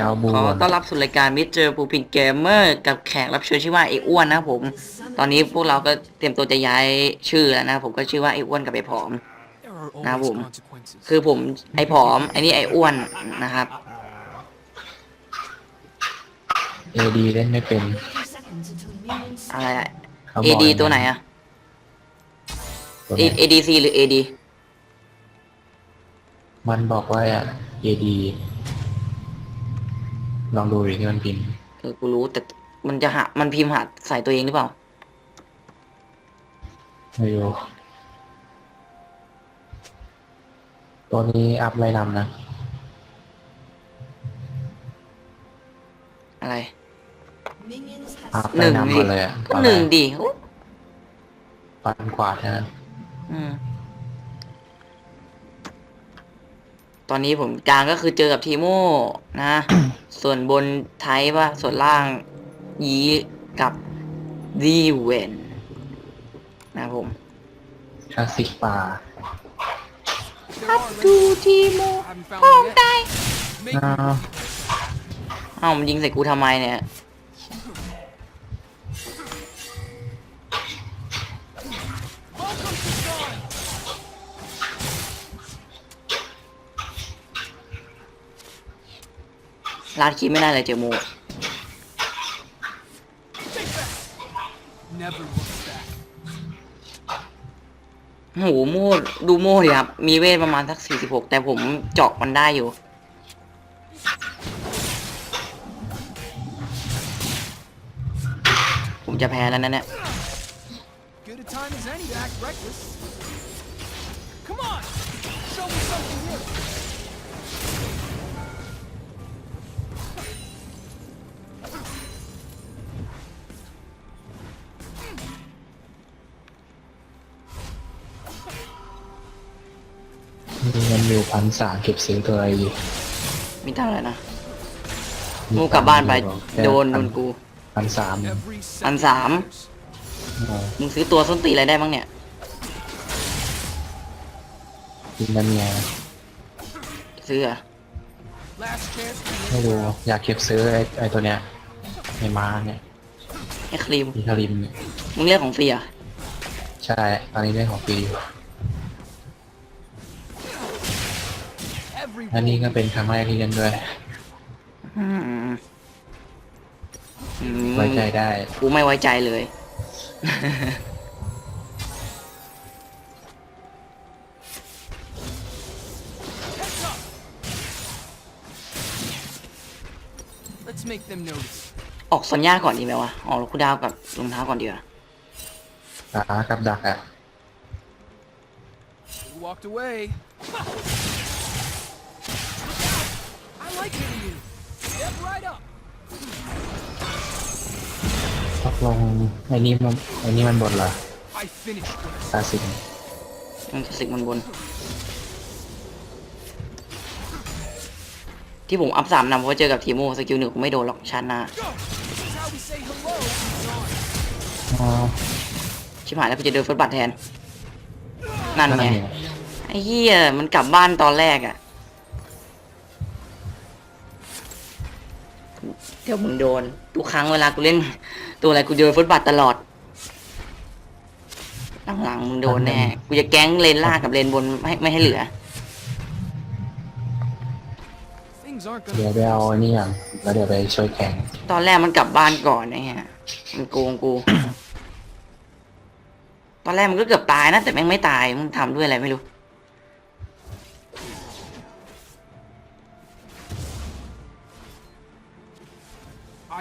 เอาบูขอก่อนต้อนรับสู่รายการมิสเตอร์ปูพินเกมเมอร์กับแขกรับเชิญชื่อว่าไอ้อ้วนนะครับผม ตอนนี้พวกเราก็เตรียมตัวจะย้ายชื่อแล้วนะครับผมก็ชื่อว่าไอ้อ้วนกับไอ้ผอม There are Nah, always boom. consequences. คือผมไอ้ผอมไอ้นี่ไอ้อ้วนนะครับเอดีเล่นไม่เป็นอะไรอะเขาบ AD กย่างตัวไหนอะตัวไหน ADC หรือ AD มันบอกว่าเอดี ลองดูดิที่มันพิมพ์เออกูรู้แต่มันจะหา มันพิมพ์หาใส่ตัวเองหรือเปล่า ไม่รู้ตัวนี้อัพไล่นำนะ อะไร อัพหไล่นึ่งนำดิมาเลยอะก็หนึ่งดิโอ้ปันกวาดนะ อืม ตอนนี้ผมกลางก็คือเจอกับทีโม่นะ ส่วนบนไทยว่าส่วนล่างยีกับดีเวนนะครับผมคลาสสิกปลา There are ดูทีโม I haven't found them yet. Make อ้าวเอ้ามันยิงใส่กูทำไมเนี่ย ลาดคิดไม่ได้เลยเจอโม never look back. โหโม่ดูโม่ดิครับ มีเวทประมาณสักสี่สิบหกแต่ผมเจาะมันได้อยู่ ผมจะแพ้แล้วนะเนี่ย พันสามเก็บซื้อตัวอะไรดีมีตังค์อะไรนะมูกลับบ้านไปโดนโดนกู พันสาม Every I'm second Sam. matters. มึงซื้อตัวส้นตีนอะไรได้บ้างเนี่ยกินน้ำเมียซื้ออะ Last chance to ไม่ make รู้ ground. อยากเก็บซื้อไอ้ไอ้ตัวเนี้ยไอ้ม้าเนี่ยไอ้ครีมอีทาริมเนี่ยมึงเรียกของฟรีอะใช่ตอนนี้ได้ของฟรีอยู่ อันนี้ก็ roll เป็นครั้งแรกที่เล่นด้วยอืมอืมไว้ใจได้ กูไม่ไว้ใจเลย Let's make them notice. ออกสัญญาก่อนดีไหมวะ ออกลูกดาวกับรองเท้าก่อนดีกว่าขากับดักอะ You walked away. I like hitting you. Step right up. ตกลงไอ้นี่มันไอ้นี่มันบนเหรอ I finished what I คลาสสิกมันสิกมันบน ที่ผมอัพสามนำเพราะว่าเจอกับทีโมสกิลหนึ่งผมไม่โดนหรอกชาติหน้า Go. This is how we say hello when it's on. อ๋อชิบหายแล้วกูจะเดินฟุตบัตแทน นั่นนั่นไงไง ไอ้เหี้ยมันกลับบ้านตอนแรกอะ ดี๋ยวมึงโดน ทุกครั้งเวลากูเล่น ตัวอะไรกูเดินฟุตบัตตลอด หลังๆมึงโดนแน่ กูจะแก๊งเลนล่างกับเลนบนไม่ไม่ให้เหลือ Things aren't เดี๋ยว gonna ไปเอาไอ้นี่ก่อนแล้วเดี๋ยวไปช่วยแข่งตอนแรกมันกลับบ้านก่อนไอ้เงี้ยมันโกงกู ตอนแรกมันก็เกือบตายนะแต่แม่งไม่ตาย มึงทำด้วยอะไรไม่รู้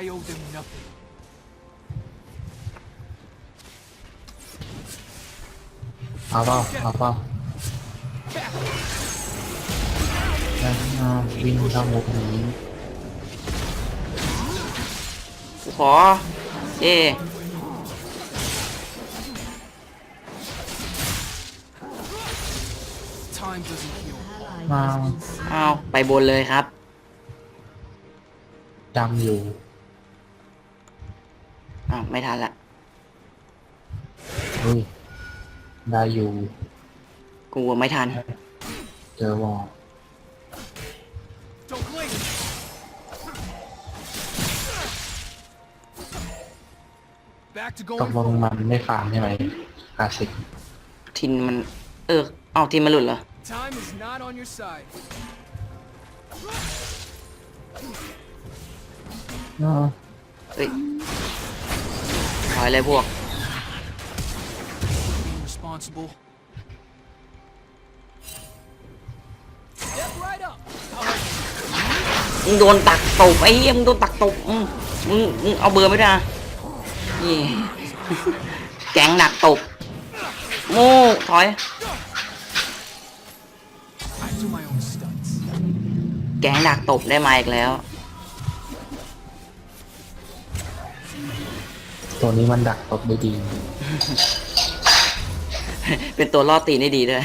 I owe them nothing. เอาเปล่าเอาเปล่าแล้วเอาวิ่งเข้ามุกนี้กูขอเย่ Time doesn't heal. มาเอาไปบนเลยครับ จำอยู่ อ้าวไม่ทันละเฮ้ยได้อยู่กลัวไม่ทัน เจอวอลต้อกลงมันไม่ฟาร์มใช่ไหมคลาสิกทินมัน เออเอาทินมาหลุดเหรอ Time ออเอ้ย อยเลยพวก มึงโดนตักตบไอ้เหี้ยมึงโดนตักตบมึงมึงมึงเอาเบอร์ไม่ได้นะนี่ แก๊งดักตบโม่ถอย แก๊งดักตบได้มาอีกแล้ว ตัวนี้มันดักตบได้ดี เป็นตัวล่อตีนได้ดีด้วย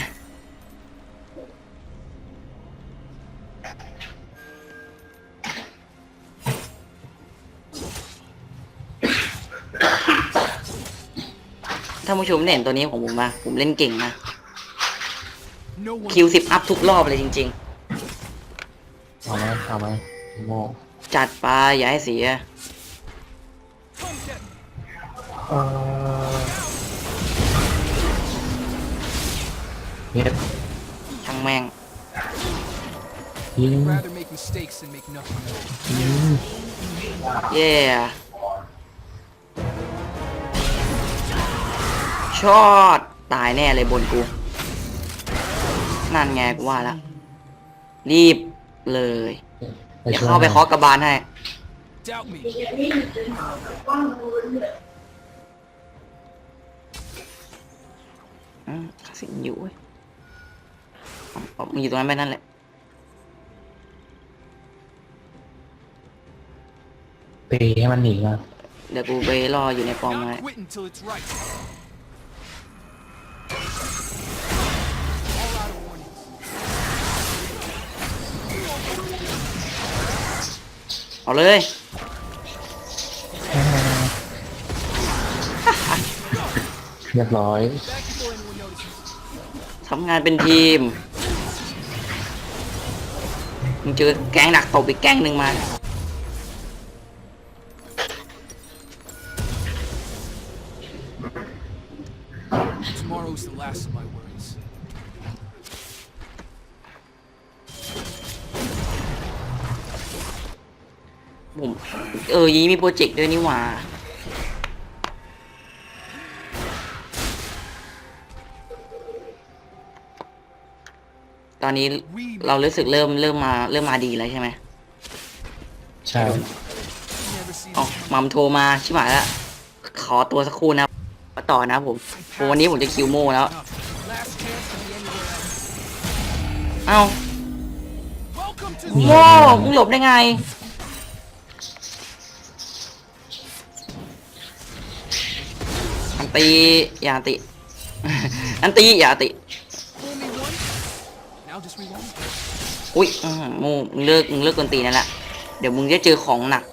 ถ้าผู้ชมเห็นตัวนี้ของผมมาผมเล่นเก่งนะ No one. คิวสิบอัพทุกรอบเลยจริงเอาไหมเอาไหมโมๆจัดไปอย่าให้เสีย Come get me. เออเฮ็ดช่างแม่งยิง Rather make mistakes than make nothing of it. ยิงเย้ชอดตายแน่เลยบนกู นั่นไงกูว่าแล้วรีบเลยเดี๋ยวเข้าไปเคาะกระบาลให้ Doubt me. อืมคลาสสิกอยู่เว้ยเอาเอามึงอยู่ตรงนั้นไปนั่นแหละตีให้มันหนีมาเดี๋ยวกูไปรออยู่ในปอมไว้ Not quitting till it's right. All out of warnings. เอาเลย เรียบร้อย Back before anyone notices. ทำงานเป็นทีม มึงเจอแก๊งดักตบอีกแก๊งหนึ่งมา Tomorrow's the last of my worries. ผมเออยีมีโปรเจกต์ด้วยนี่หว่า ตอนนี้เรารู้สึกเริ่มเริ่มมาเริ่มมาดีแล้วใช่ไหมใช่ You never see อ๋อ this มัมโทรมาชิบหายแล้วขอตัวสักครู่นะมาต่อนะผมผมวันนี้ผมจะคิวโมแล้ว enough. Last chance to be anywhere else. เอ้า Welcome to โมมึงหลบได้ไงอันตีอย่าอันติ อันตีอย่าอันติ อุ้ยอื้อหือโมมึงเลิกมึงเลิกกวนตีนนั่นแหละเดี๋ยวมึงจะเจอของหนัก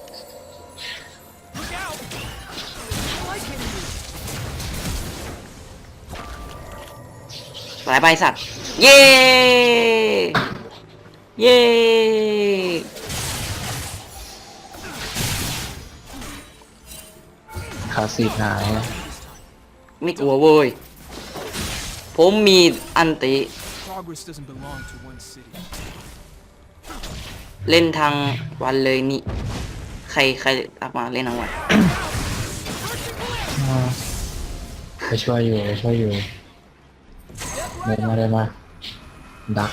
Look out! I like hitting you. สายใบสัตว์ เย้ เย้คลาสสิกหาย ไม่กลัวเว้ย ผมมีอันติ Progress doesn't belong to one city. เล่นทางวันเลยนี่ ใครใครตักมาเล่นทางวัน อ่าไปช่วยอยู่ไปช่วยอยู่เดินมาเดินมา ดัก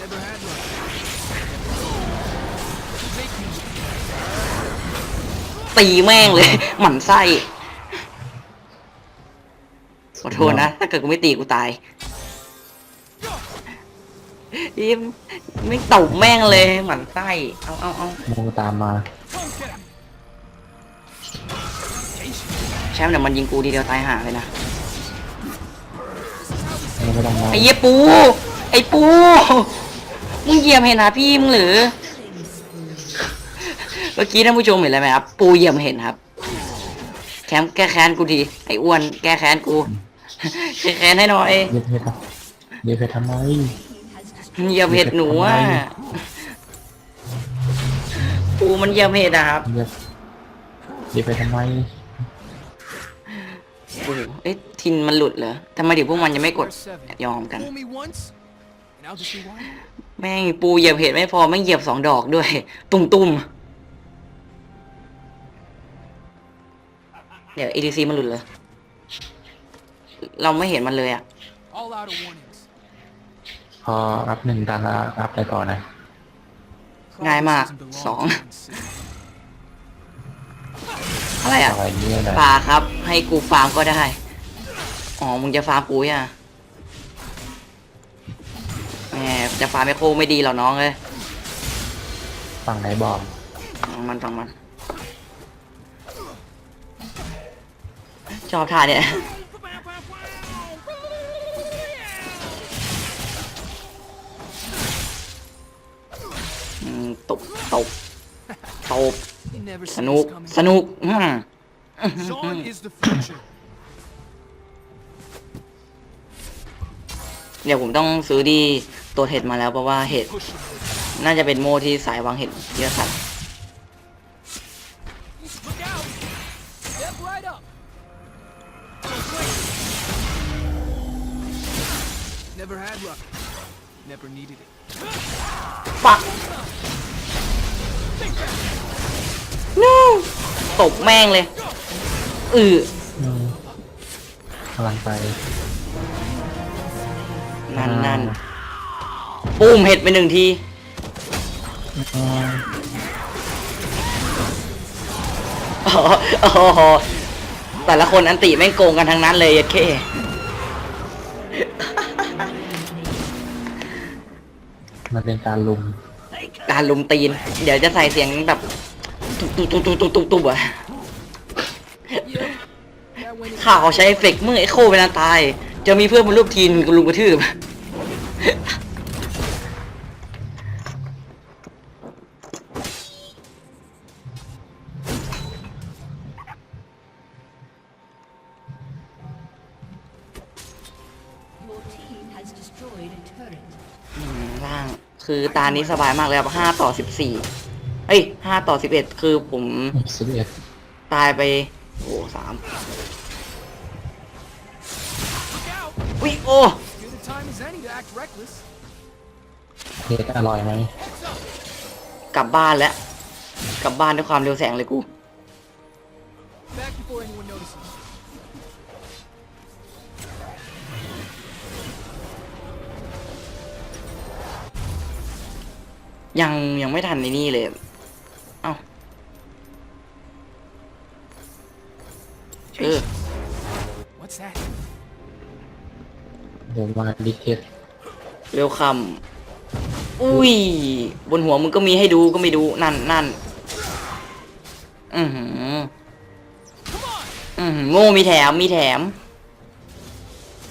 Never had luck. Make me ตีแม่งเลย หมั่นไส้ ขอโทษนะ ถ้าเกิดกูไม่ตีกูตายยิ้มไม่ตบแม่งเลยหมั่นไส้เอาเอาเอาโมตามมา come get me. แชมป์เดี๋ยวมันยิงกูทีเดียวตายห่าเลยนะไม่ต้องมาไอ้เหี้ยปู ไอ้ปู มึงเหยียบเห็นหาพี่มึงหรือ เมื่อกี้ท่านผู้ชมเห็นอะไรไหมครับ ปูเหยียบเห็นครับ แคมป์แก้แค้นกูทีไอ้อ้วนแก้แค้นกู แก้แค้นให้หน่อยเย็บเพชรเย็บเพชรทำไมมันเหยียบเห็ดหนูอะทำไมปูมันเหยียบเห็ดอะครับเย็บรีบไปทำไมโอ้โหเอ๊ะทินมันหลุดเหรอทำไมถึงพวกมันยังไม่กด There's seven. ยอมกัน Fool me once, and I'll just be one. แม่งปูเหยียบเห็ดไม่พอไม่งเหยียบสองดอกด้วย ตุ่มตุ่มๆเดี๋ยว EDC มันหลุดเลย เราไม่เห็นมันเลยอะ All out of warnings. พออัพหนึ่งดันแล้วอัพอะไรต่อนะ ง่ายมาก Progress doesn't belong สอง to one city. อะไรอะอะไรเนี่ยนะปลาครับ ให้กูฟาร์มก็ได้ อ๋อ มึงจะฟาร์มกูอะแหมจะฟาร์มไม่โคไม่ดีหรอกน้องเลยฝั่งไหนบอกฟังมันฟังมัน ชอบท่าเนี่ย ตบตบตบ You never ส see นุก this coming. สนุกอืม Sean is the future. เดี๋ยวผมต้องซื้อดีตัวเห็ดมาแล้วเพราะว่าเห็ด Push him. น่าจะเป็นโมที่สายวางเห็ดเยอะสัตว์ ตบแม่งเลยอืออืมกำลังไปนั่นนั่นปุ้มเห็ดไปหนึ่งทีอืมอ๋อโอ้โหแต่ละคนอันติแม่งโกงกันทั้งนั้นเลยอะเคมันเป็นการลุม การลุมตีน เดี๋ยวจะใส่เสียงแบบ ตุบตุบตุบตุบตุบตุบตุบอะข่าวใช้เอฟเฟกต์เมื่อไอโคเวลาตาย จะมีเพื่อนบนรูปทีนกับลุมกระทืบล่าง คือตานี้สบายมากเลยครับห้าต่อสิบสี่ เอ้ยห้าต่อสิบเอ็ดคือผมสิบเอ็ดตายไป โอ้สาม Look out! วิโอ้ Good a time as any to act reckless. เฮ็ดอร่อยไหม Heads up. กลับบ้านแล้ว กลับบ้านด้วยความเร็วแสงเลยกู Back before anyone notices. ยังยังไม่ทันในนี่เลย เออ What's that? เดี๋ยวมาดิเทสเร็วคำอุ้ย บนหัวมึงก็มีให้ดูก็ไม่ดู นั่นนั่นอือหือ Come on! อือหือโง่มีแถมมีแถม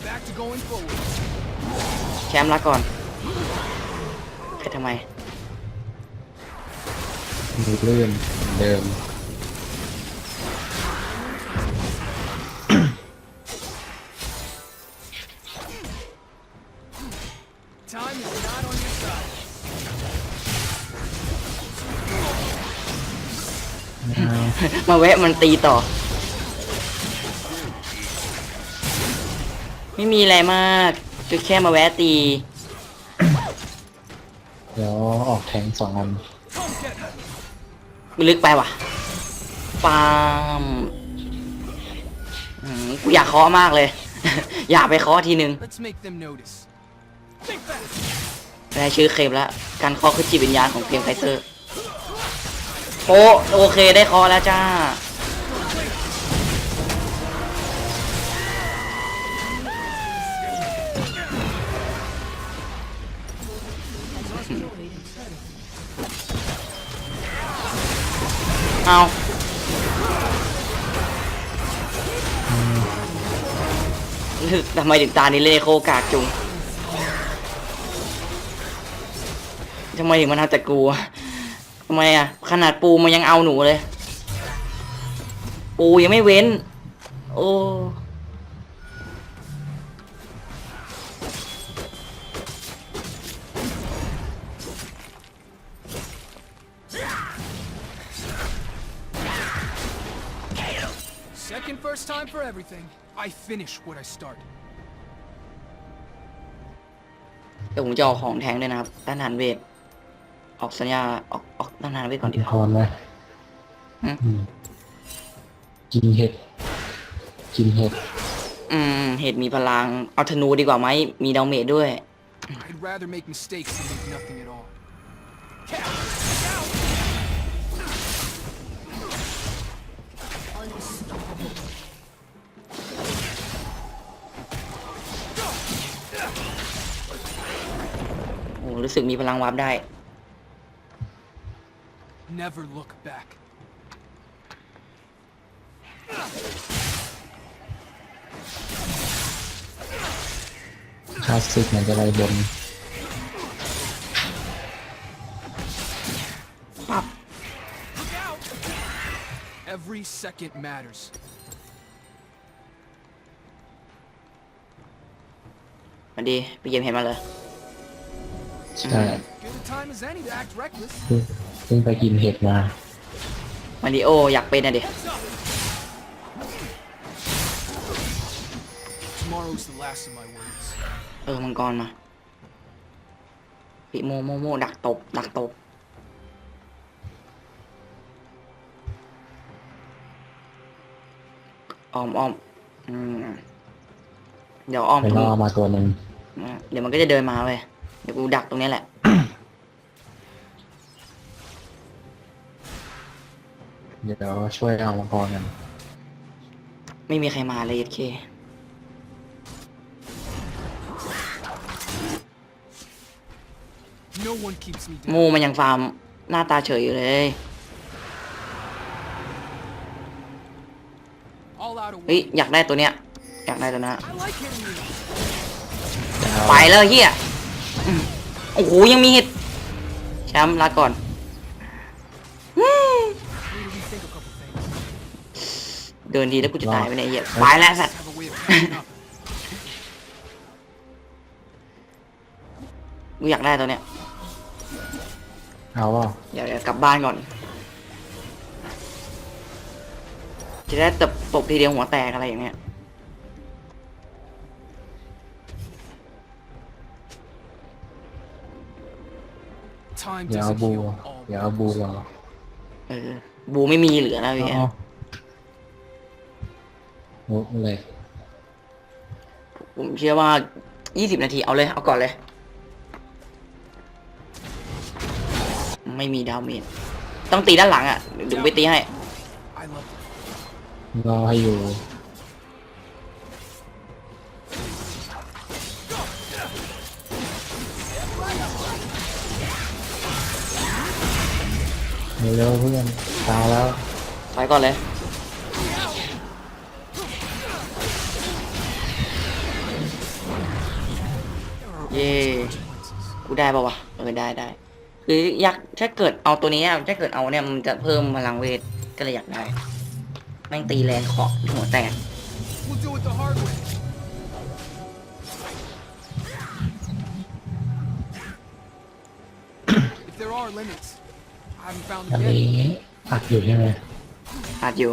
Back to going forward. แชมป์ละก่อนไปทำไม มือลื่นเหมือนเดิม มาแวะมันตีต่อ ไม่มีอะไรมากคือแค่มาแวะตี เดี๋ยวออกแทงสองอัน Come get me. ลึกไปว่ะปามอืมกูอยากเคาะมากเลย อยากไปเคาะทีนึง Let's make them notice. Think back. ได้ชื่อเคลมแล้ว การเคาะคือจิตวิญญาณของเพลงไฟเซอร์ โอโอเคได้คาะแล้วจ้า เอาลึกทำไมถึงตานี้เลโคกากจุงทำไมถึงมันทำแต่กูอะำไมอะ ขนาดปูมันยังเอาหนูเลย ปูยังไม่เว้น โอ้ second first time for everything. I finish what I start. เดี๋ยวผมจะออกของแทงด้วยนะครับด้านหันเวท ออกสัญญาออกออกด้านหันเวทก่อนดีกพว่ารไหมอืม อืมกินเห็ด กินเห็ด อืม เหตุมีพลัง เอาธนูดีกว่าไหม มีดาเมจด้วย I'd rather make mistakes than make nothing at all. Cap, out! Unstoppable. โอ้รู้สึกมีพลังวาร์ปได้ Never look back. Has taken a dead button. Every second matters. Mà đi, bây giờ mà. Time as any to act reckless. เพิ่งเพิ่งไปกินเห็ดมามาริโออยากเป็นอะดิ Heads up! Tomorrow's the last of my worries. เออมังกรมาพี่โมโมโมดักตบดักตบอ้อมอ้อมอืมเดี๋ยวอ้อมไปตรงล่อนี้มาตัวหนึ่งอะเดี๋ยวมันก็จะเดินมาเว้ยเดี๋ยวกูดักตรงนี้แหละ เดี๋ยวช่วยเอามังกรกันไม่มีใครมาเลยโอเค No one keeps me โม down. มันยังฟาร์มหน้าตาเฉยอยู่เลย All out of เฮ้ย way. อยากได้ตัวเนี้ย อยากได้ตัวนั้น I like hitting you. จะไปแล้วเฮียอืมโอ้โห ยังมีเห็ดแชมป์ลาก่อน เดินทีแล้วกูจะตายไปในยเหี้ยไปแล้วสัตว์ Have a way of catching up. กูอยากได้ตัวเนี้ยเอาเปล่าเดี๋ยวเดี๋ยวกลับบ้านก่อน จะได้ตบตบทีเดียวหัวแตกอะไรอย่างเงี้ย Time อย่าเอา doesn't บู heal all อย่าเอาบูรอเออบูไม่มีเหลือแล้วพี่เอา โอ้เลยผมเชื่อว่า 20 นาที เอาเลย เอาก่อนเลย ไม่มีดาวเมจต้องตีด้านหลังอะเดี๋ยวกูไปตีให้ I love it. รอให้อยู่เร็วๆเพื่อนตายแล้วไปก่อนเลย เย่กูได้ปะวะเออได้ได้คืออยากถ้าเกิดเอาตัวนี้อะถ้าเกิดเอาเนี่ยมันจะเพิ่มพลังเวทก็เลยอยากได้แม่งตีแรงเคาะหัวแตก We'll do it the hard way. if there are limits, I haven't found อัน them นี้ yet. อัดอยู่ใช่ไหมอาจอยู่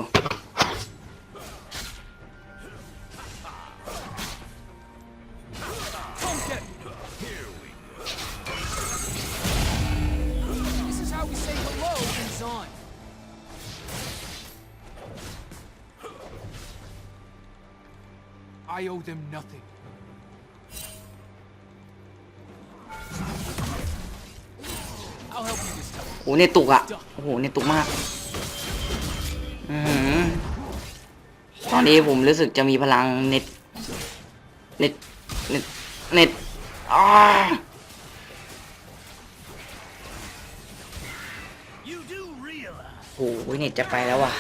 I owe them nothing. I'll help you this time. โอ้โหเนตุกอะโอ้โหเนตุกมากอือหือตอนนี้ผมรู้สึกจะมีพลังเน็ตเน็ตเน็ตเน็ตอ้า You do realize โอ้โหเน็ตจะไปแล้วว่ะ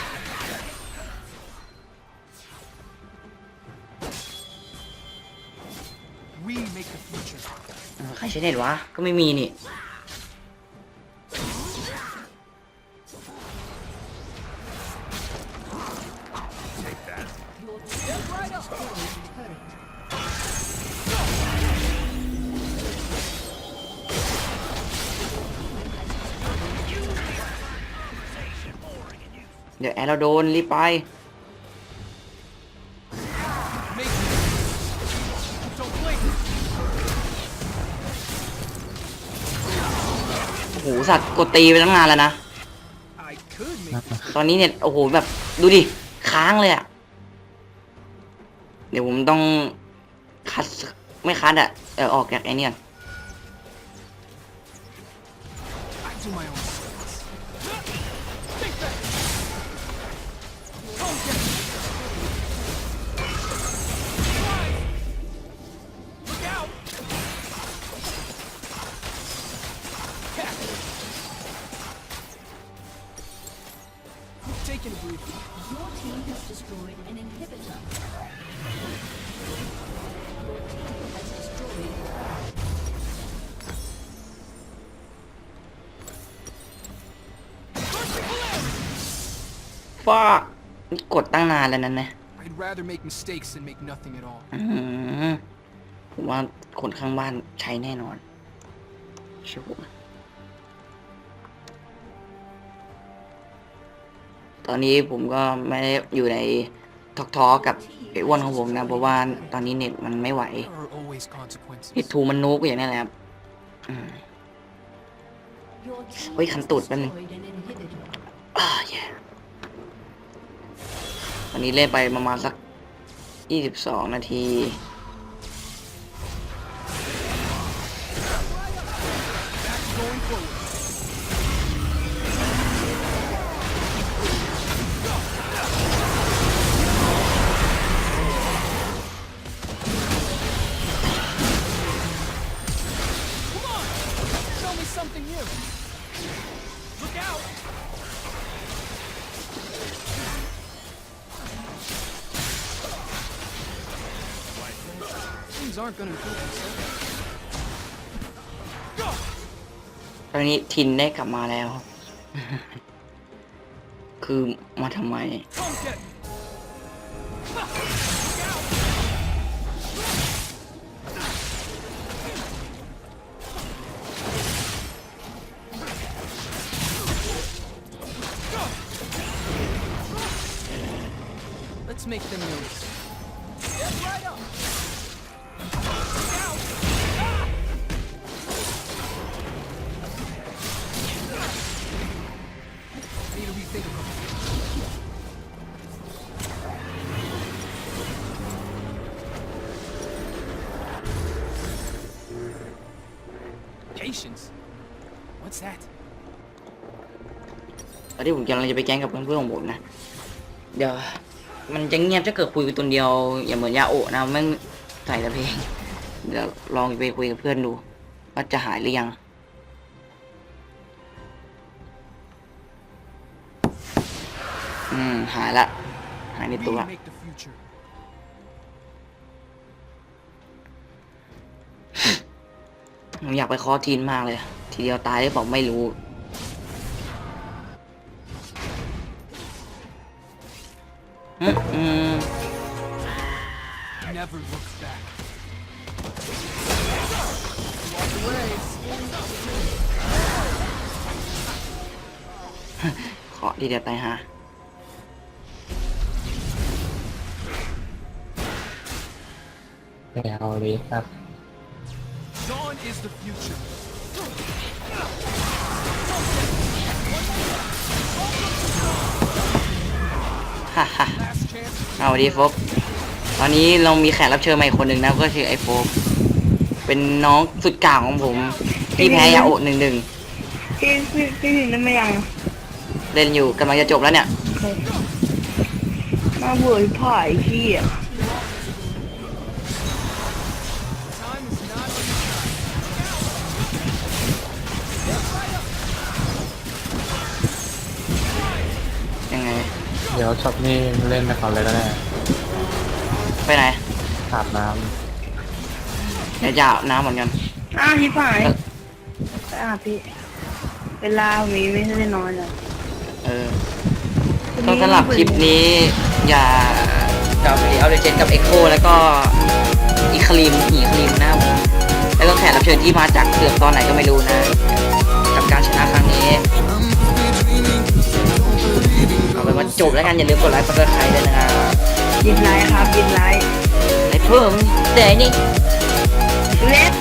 ใช้เน็ตวะ ก็ไม่มีนี่ เดี๋ยวแอร์เราโดนรีบไป สัตว์กดตีไปตั้งนานแล้วนะ ตอนนี้เนี่ยโอ้โหแบบดูดิ ค้างเลยอะเดี๋ยวผมต้องคัดไม่คัดอะเออออกจากไอ้เนี่ก่อน ฟ้ากดตั้งนานแล้วนั่นนะ I'd rather make mistakes than make nothing at all. อืมผมว่าคนข้างบ้านใช้แน่นอนชัวร์ตอนนี้ผมก็ไม่ได้อยู่ในทอกทอกับไอ้อ้วนของผมนะเพราะว่าตอนนี้เน็ตมันไม่ไหว There are always consequences. เน็ตทูมันนุกอย่างนี้แหละครับอืม Your team Ôi, has khánh tụt bên này. destroyed an inhibitor. อ่าแย่ วันนี้เล่นไปประมาณสัก 22 นาที Things aren't gonna improve themselves. Go! ตอนนี้ทินได้กลับมาแล้ว คือมาทำไม Come get me! Ha! Look out! Go! Let's make them notice. Patience? What's that? ตอนที่ผมกำลังจะไปแก๊งกับเพื่อนๆของผมนะ เดี๋ยว มันจะเงียบถ้าเกิดคุยกับตัวเดียว อย่าเหมือนยาโอะนะแม่งใส่แต่เพลง เดี๋ยวลองไปคุยกับเพื่อนดู ว่าจะหายหรือยัง อืม หายละ หายใน We ตัว make the ผมอยากไปคอทีนมากเลย ทีเดียวตายได้บอกไม่รู้อืมอืม Never look back. Walk away. ขอทีเดียวตายฮะแต่เอาเลยครับ Dawn is the future. ฮ่าฮ่า Last chance. เอาสวัสดีโฟกตอนนี้เรามีแขกรับเชิญใหม่คนหนึ่งนะก็คือไอโฟกเป็นน้องสุดกลางของผม ที่แพ้ยาโอะหนึ่งหนึ่งพี่พี่พี่ถึงได้ไหมยังเล่นอยู่กำลังจะจบแล้วเนี่ย มาเบื่อผ่ายพี่อะ ดี๋ยวช็อตนี้เล่นไปก่อนเลยก็ได้ไปไหนอาบน้เดี๋ยวจะอาบน้ำเหมือนกัน อ้าวที่ผ่ายไปอาบพี่ เวลาผมมีไม่ได้นอนเลยเออก็สำหรับคลิปนี้ อย่ากับเอาเดเจนกับเอ็กโคแล้วก็อีคลีมอีคลีมนะครับผมแล้วก็แขกรับเชิญที่มาจากเสือกตอนไหนก็ไม่รู้นะ กับการชนะครั้งนี้ จบแล้วกันอย่าลืมกดไลค์กดซับสไครต์ด้วยนะครับยินไลค์ครับยินไลค์ไลค์เพิ่มแต่นี่เล็บ